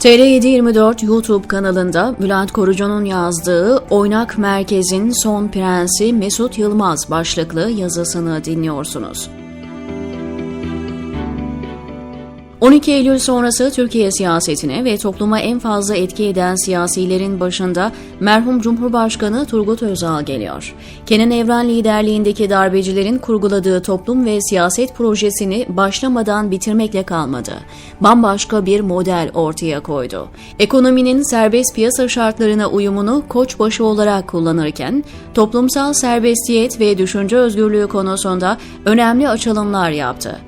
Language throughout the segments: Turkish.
TR724 YouTube kanalında Bülent Korucu'nun yazdığı Oynak Merkez'in Son Prensi Mesut Yılmaz başlıklı yazısını dinliyorsunuz. 12 Eylül sonrası Türkiye siyasetine ve topluma en fazla etki eden siyasilerin başında merhum Cumhurbaşkanı Turgut Özal geliyor. Kenan Evren liderliğindeki darbecilerin kurguladığı toplum ve siyaset projesini başlamadan bitirmekle kalmadı. Bambaşka bir model ortaya koydu. Ekonominin serbest piyasa şartlarına uyumunu koçbaşı olarak kullanırken, toplumsal serbestiyet ve düşünce özgürlüğü konusunda önemli açılımlar yaptı.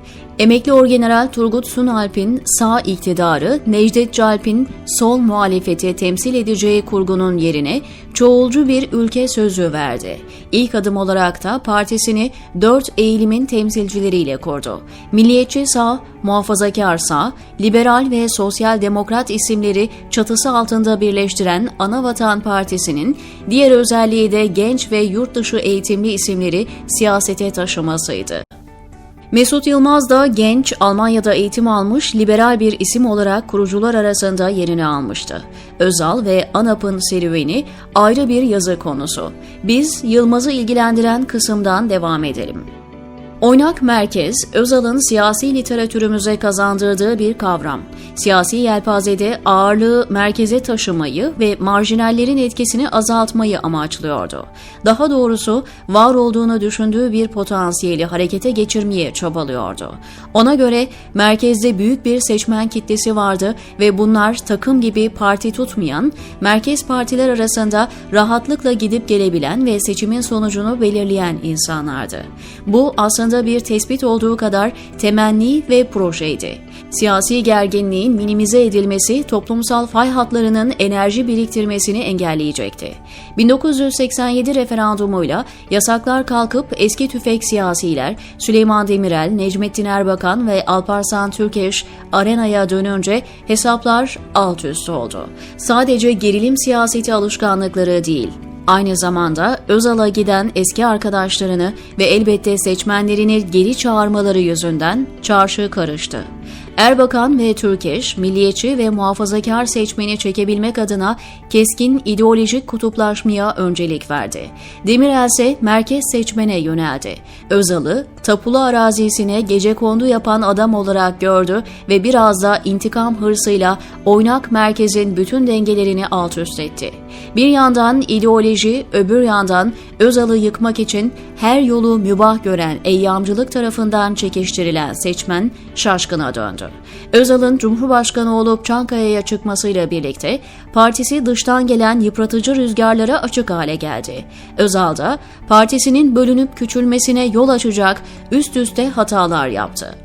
Emekli Orgeneral Turgut Sunalp'in sağ iktidarı, Necdet Calp'in sol muhalefeti temsil edeceği kurgunun yerine çoğulcu bir ülke sözü verdi. İlk adım olarak da partisini dört eğilimin temsilcileriyle kurdu. Milliyetçi sağ, muhafazakar sağ, liberal ve sosyal demokrat isimleri çatısı altında birleştiren Anavatan Partisi'nin diğer özelliği de genç ve yurt dışı eğitimli isimleri siyasete taşımasıydı. Mesut Yılmaz da genç, Almanya'da eğitim almış, liberal bir isim olarak kurucular arasında yerini almıştı. Özal ve ANAP'ın serüveni ayrı bir yazı konusu. Biz Yılmaz'ı ilgilendiren kısımdan devam edelim. Oynak merkez, Özal'ın siyasi literatürümüze kazandırdığı bir kavram. Siyasi yelpazede ağırlığı merkeze taşımayı ve marjinallerin etkisini azaltmayı amaçlıyordu. Daha doğrusu var olduğunu düşündüğü bir potansiyeli harekete geçirmeye çabalıyordu. Ona göre merkezde büyük bir seçmen kitlesi vardı ve bunlar takım gibi parti tutmayan, merkez partiler arasında rahatlıkla gidip gelebilen ve seçimin sonucunu belirleyen insanlardı. Bu aslında aslında bir tespit olduğu kadar temenni ve projeydi. Siyasi gerginliğin minimize edilmesi toplumsal fay hatlarının enerji biriktirmesini engelleyecekti. 1987 referandumuyla yasaklar kalkıp eski tüfek siyasiler Süleyman Demirel, Necmettin Erbakan ve Alparslan Türkeş arenaya dönünce hesaplar alt üst oldu. Sadece gerilim siyaseti alışkanlıkları değil, Aynı zamanda Özal'a giden eski arkadaşlarını ve elbette seçmenlerini geri çağırmaları yüzünden çarşı karıştı. Erbakan ve Türkeş, milliyetçi ve muhafazakar seçmeni çekebilmek adına keskin ideolojik kutuplaşmaya öncelik verdi. Demirel ise merkez seçmene yöneldi. Özal'ı tapulu arazisine gece kondu yapan adam olarak gördü ve biraz da intikam hırsıyla oynak merkezin bütün dengelerini alt üst etti. Bir yandan ideoloji, öbür yandan Özal'ı yıkmak için her yolu mübah gören eyyamcılık tarafından çekiştirilen seçmen şaşkına döndü. Özal'ın Cumhurbaşkanı olup Çankaya'ya çıkmasıyla birlikte partisi dıştan gelen yıpratıcı rüzgarlara açık hale geldi. Özal da partisinin bölünüp küçülmesine yol açacak üst üste hatalar yaptı.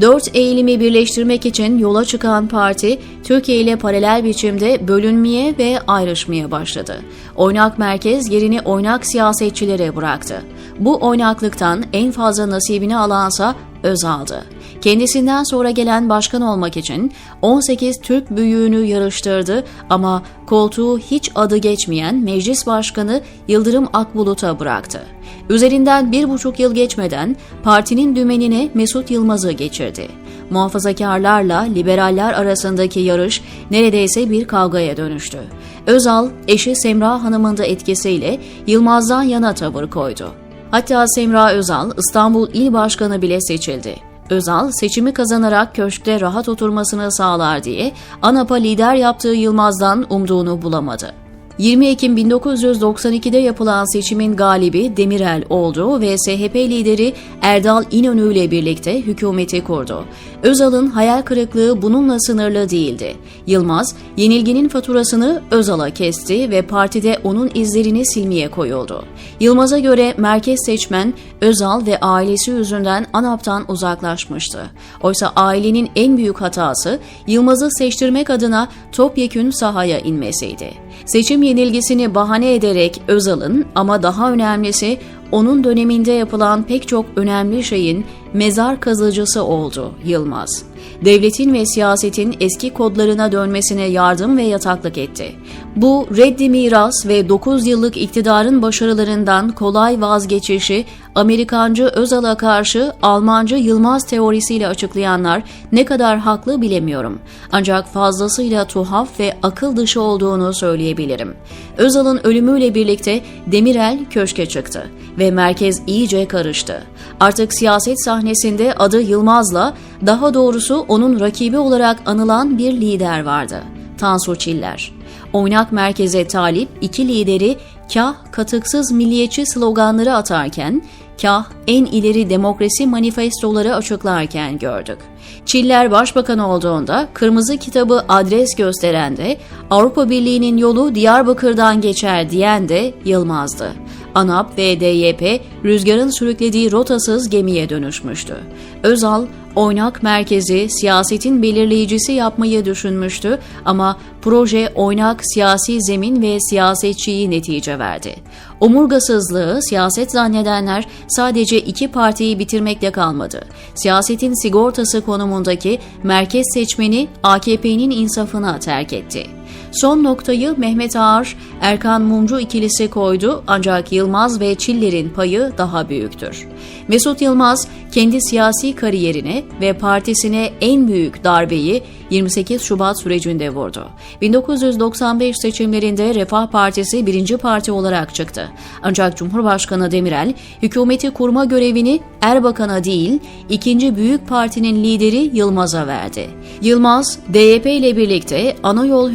Dört eğilimi birleştirmek için yola çıkan parti, Türkiye ile paralel biçimde bölünmeye ve ayrışmaya başladı. Oynak merkez yerini oynak siyasetçilere bıraktı. Bu oynaklıktan en fazla nasibini alansa Özal'dı. Kendisinden sonra gelen başkan olmak için 18 Türk büyüğünü yarıştırdı ama koltuğu hiç adı geçmeyen meclis başkanı Yıldırım Akbulut'a bıraktı. Üzerinden bir buçuk yıl geçmeden partinin dümenine Mesut Yılmaz'ı geçirdi. Muhafazakarlarla liberaller arasındaki yarış neredeyse bir kavgaya dönüştü. Özal, eşi Semra Hanım'ın da etkisiyle Yılmaz'dan yana tavır koydu. Hatta Semra Özal İstanbul İl Başkanı bile seçildi. Özal seçimi kazanarak köşkte rahat oturmasını sağlar diye ANAP'a lider yaptığı Yılmaz'dan umduğunu bulamadı. 20 Ekim 1992'de yapılan seçimin galibi Demirel oldu ve SHP lideri Erdal İnönü ile birlikte hükümeti kurdu. Özal'ın hayal kırıklığı bununla sınırlı değildi. Yılmaz, yenilginin faturasını Özal'a kesti ve partide onun izlerini silmeye koyuldu. Yılmaz'a göre merkez seçmen Özal ve ailesi yüzünden ANAP'tan uzaklaşmıştı. Oysa ailenin en büyük hatası Yılmaz'ı seçtirmek adına topyekün sahaya inmesiydi. Seçim yenilgisini bahane ederek Özal'ın ama daha önemlisi onun döneminde yapılan pek çok önemli şeyin mezar kazıcısı oldu Yılmaz. Devletin ve siyasetin eski kodlarına dönmesine yardım ve yataklık etti. Bu reddi miras ve 9 yıllık iktidarın başarılarından kolay vazgeçişi Amerikancı Özal'a karşı Almancı Yılmaz teorisiyle açıklayanlar ne kadar haklı bilemiyorum. Ancak fazlasıyla tuhaf ve akıl dışı olduğunu söyleyebilirim. Özal'ın ölümüyle birlikte Demirel köşke çıktı ve merkez iyice karıştı. Artık siyaset sahnesinde adı Yılmaz'la daha doğrusu onun rakibi olarak anılan bir lider vardı. Tansu Çiller. Oynak merkeze talip iki lideri kah katıksız milliyetçi sloganları atarken, kah en ileri demokrasi manifestoları açıklarken gördük. Çiller başbakan olduğunda kırmızı kitabı adres gösteren de Avrupa Birliği'nin yolu Diyarbakır'dan geçer diyen de Yılmaz'dı. ANAP ve DYP rüzgarın sürüklediği rotasız gemiye dönüşmüştü. Özal, oynak merkezi siyasetin belirleyicisi yapmayı düşünmüştü ama proje oynak siyasi zemin ve siyasetçiyi netice verdi. Omurgasızlığı siyaset zannedenler sadece iki partiyi bitirmekle kalmadı. Siyasetin sigortası konumundaki merkez seçmeni AKP'nin insafına terk etti. Son noktayı Mehmet Ağar, Erkan Mumcu ikilisi koydu ancak Yılmaz ve Çiller'in payı daha büyüktür. Mesut Yılmaz kendi siyasi kariyerine ve partisine en büyük darbeyi 28 Şubat sürecinde vurdu. 1995 seçimlerinde Refah Partisi birinci parti olarak çıktı. Ancak Cumhurbaşkanı Demirel hükümeti kurma görevini Erbakan'a değil ikinci büyük partinin lideri Yılmaz'a verdi. Yılmaz, DYP ile birlikte ana yol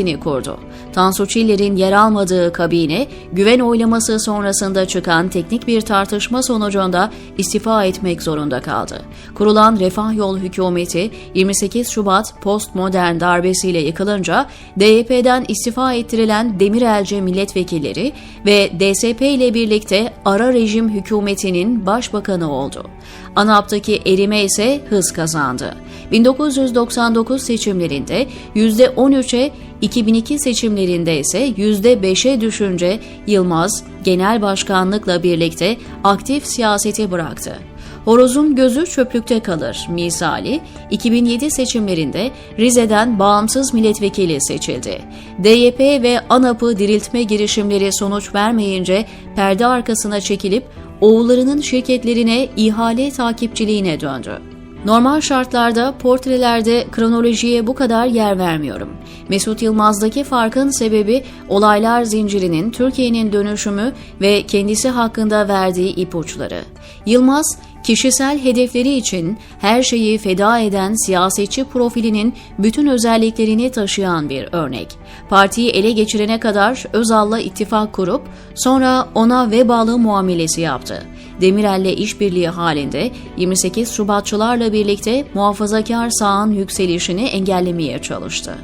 hükümetini kurdu. Tansu Çiller'in yer almadığı kabine, güven oylaması sonrasında çıkan teknik bir tartışma sonucunda istifa etmek zorunda kaldı. Kurulan Refah Yol hükümeti 28 Şubat postmodern darbesiyle yıkılınca DYP'den istifa ettirilen Demirelci milletvekilleri ve DSP ile birlikte ara rejim hükümetinin başbakanı oldu. ANAP'taki erime ise hız kazandı. 1999 seçimlerinde %13'e, 2002 seçimlerinde ise %5'e düşünce Yılmaz genel başkanlıkla birlikte aktif siyaseti bıraktı. Horozun gözü çöplükte kalır misali 2007 seçimlerinde Rize'den bağımsız milletvekili seçildi. DYP ve ANAP'ı diriltme girişimleri sonuç vermeyince perde arkasına çekilip oğullarının şirketlerine ihale takipçiliğine döndü. Normal şartlarda portrelerde kronolojiye bu kadar yer vermiyorum. Mesut Yılmaz'daki farkın sebebi olaylar zincirinin Türkiye'nin dönüşümü ve kendisi hakkında verdiği ipuçları. Yılmaz, kişisel hedefleri için her şeyi feda eden siyasetçi profilinin bütün özelliklerini taşıyan bir örnek. Partiyi ele geçirene kadar Özal'la ittifak kurup sonra ona vebalı muamelesi yaptı. Demirel'le işbirliği halinde 28 Şubatçılarla birlikte muhafazakar sağın yükselişini engellemeye çalıştı.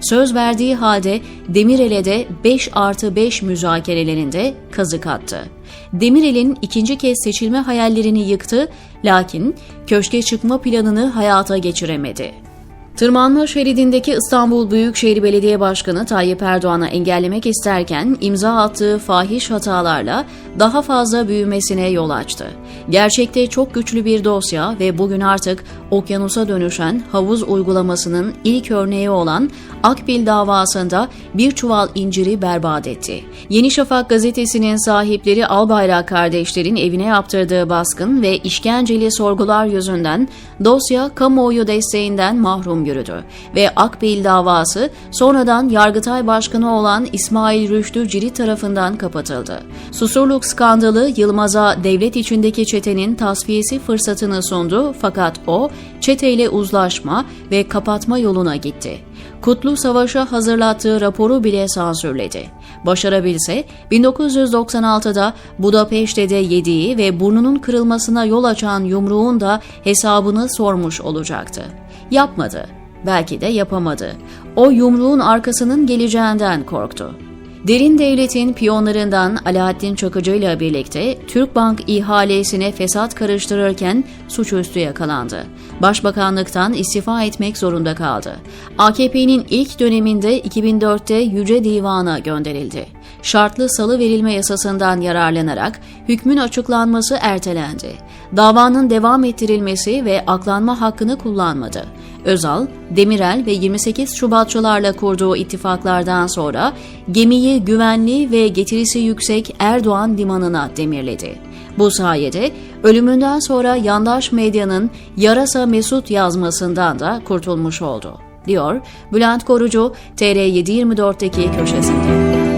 Söz verdiği halde Demirel'e de 5 artı 5 müzakerelerinde kazık attı. Demirel'in ikinci kez seçilme hayallerini yıktı lakin köşke çıkma planını hayata geçiremedi. Tırmanma şeridindeki İstanbul Büyükşehir Belediye Başkanı Tayyip Erdoğan'a engellemek isterken imza attığı fahiş hatalarla daha fazla büyümesine yol açtı. Gerçekte çok güçlü bir dosya ve bugün artık okyanusa dönüşen havuz uygulamasının ilk örneği olan Akbil davasında bir çuval inciri berbat etti. Yeni Şafak gazetesinin sahipleri Albayrak kardeşlerin evine yaptırdığı baskın ve işkenceli sorgular yüzünden dosya kamuoyu desteğinden mahrum yürüdü ve Akbil davası sonradan Yargıtay Başkanı olan İsmail Rüştü Ciri tarafından kapatıldı. Susurluk skandalı Yılmaz'a devlet içindeki çetenin tasfiyesi fırsatını sundu fakat o çeteyle uzlaşma ve kapatma yoluna gitti. Kutlu Savaş'a hazırlattığı raporu bile sansürledi. Başarabilse 1996'da Budapeşte'de yediği ve burnunun kırılmasına yol açan yumruğun da hesabını sormuş olacaktı. Yapmadı. Belki de yapamadı. O yumruğun arkasının geleceğinden korktu. Derin Devlet'in piyonlarından Alaaddin Çakıcı ile birlikte Türkbank ihalesine fesat karıştırırken suçüstü yakalandı. Başbakanlıktan istifa etmek zorunda kaldı. AKP'nin ilk döneminde 2004'te Yüce Divan'a gönderildi. Şartlı salı verilme yasasından yararlanarak hükmün açıklanması ertelendi. Davanın devam ettirilmesi ve aklanma hakkını kullanmadı. Özal, Demirel ve 28 Şubatçılarla kurduğu ittifaklardan sonra gemiyi güvenli ve getirisi yüksek Erdoğan limanına demirledi. Bu sayede ölümünden sonra yandaş medyanın yarasa Mesut yazmasından da kurtulmuş oldu, diyor Bülent Korucu TR724'teki köşesinde.